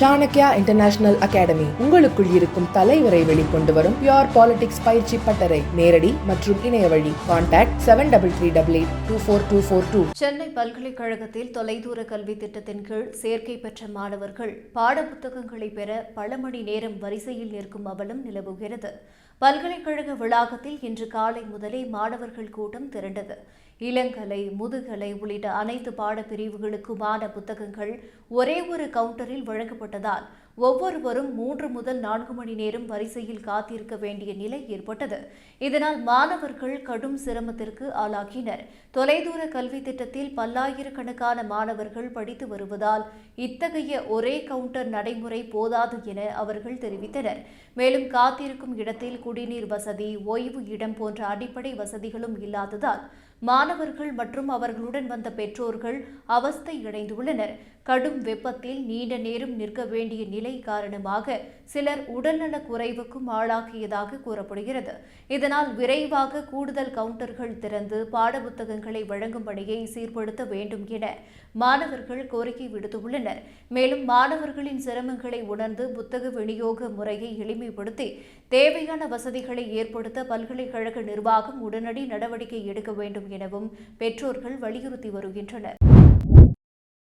Chanakya international academy உங்களுக்குள் இருக்கும் தலைவரை வெளிக்கொண்டு வரும் பியோர் பாலிடிக்ஸ் பயிற்சி பட்டறை. நேரடி மற்றும் இணைய வழி. Contact seven double three double eight two four two four two Chennai பல்கலைக்கழகத்தில் தொலைதூர கல்வி திட்டத்தின் கீழ் சேர்க்கை பெற்ற மாணவர்கள் பாடப்புத்தகங்களை பெற பல மணி நேரம் வரிசையில் நிற்கும் அவலம் நிலவுகிறது. பல்கலைக்கழக வளாகத்தில் இன்று காலை முதலே மாணவர்கள் கூட்டம் திரண்டது. இளங்கலை முதுகலை உள்ளிட்ட அனைத்து பாடப்பிரிவுகளுக்குமான புத்தகங்கள் ஒரே ஒரு கவுண்டரில் ஏற்பட்டதால் ஒவ்வொருவரும் மூன்று முதல் நான்கு மணி நேரம் வரிசையில் காத்திருக்க வேண்டிய நிலை ஏற்பட்டது. இதனால் மாணவர்கள் கடும் சிரமத்திற்கு ஆளாகினர். தொலைதூர கல்வி திட்டத்தில் பல்லாயிரக்கணக்கான மாணவர்கள் படித்து வருவதால் இத்தகைய ஒரே கவுண்டர் நடைமுறை போதாது என அவர்கள் தெரிவித்தனர். மேலும் காத்திருக்கும் இடத்தில் குடிநீர் வசதி ஓய்வு இடம் போன்ற அடிப்படை வசதிகளும் இல்லாததால் மாணவர்கள் மற்றும் அவர்களுடன் வந்த பெற்றோர்கள் அவஸ்தை அடைந்துள்ளனர். கடும் வெப்பத்தில் நீண்ட நேரம் நிற்க வேண்டிய நிலை காரணமாக சிலர் உடல்நலக் குறைவுக்கும் ஆளாகியதாக கூறப்படுகிறது. இதனால் விரைவாக கூடுதல் கவுண்டர்கள் திறந்து பாடப்புத்தகங்களை வழங்கும் பணியை சீர்படுத்த வேண்டும் என மாணவர்கள் கோரிக்கை விடுத்துள்ளனர். மேலும் மாணவர்களின் சிரமங்களை உணர்ந்து புத்தக விநியோக முறையை எளிமைப்படுத்தி தேவையான வசதிகளை ஏற்படுத்த பல்கலைக்கழக நிர்வாகம் உடனடி நடவடிக்கை எடுக்க வேண்டும் எனவும் பெற்றோர்கள் வலியுறுத்தி வருகின்றனர்.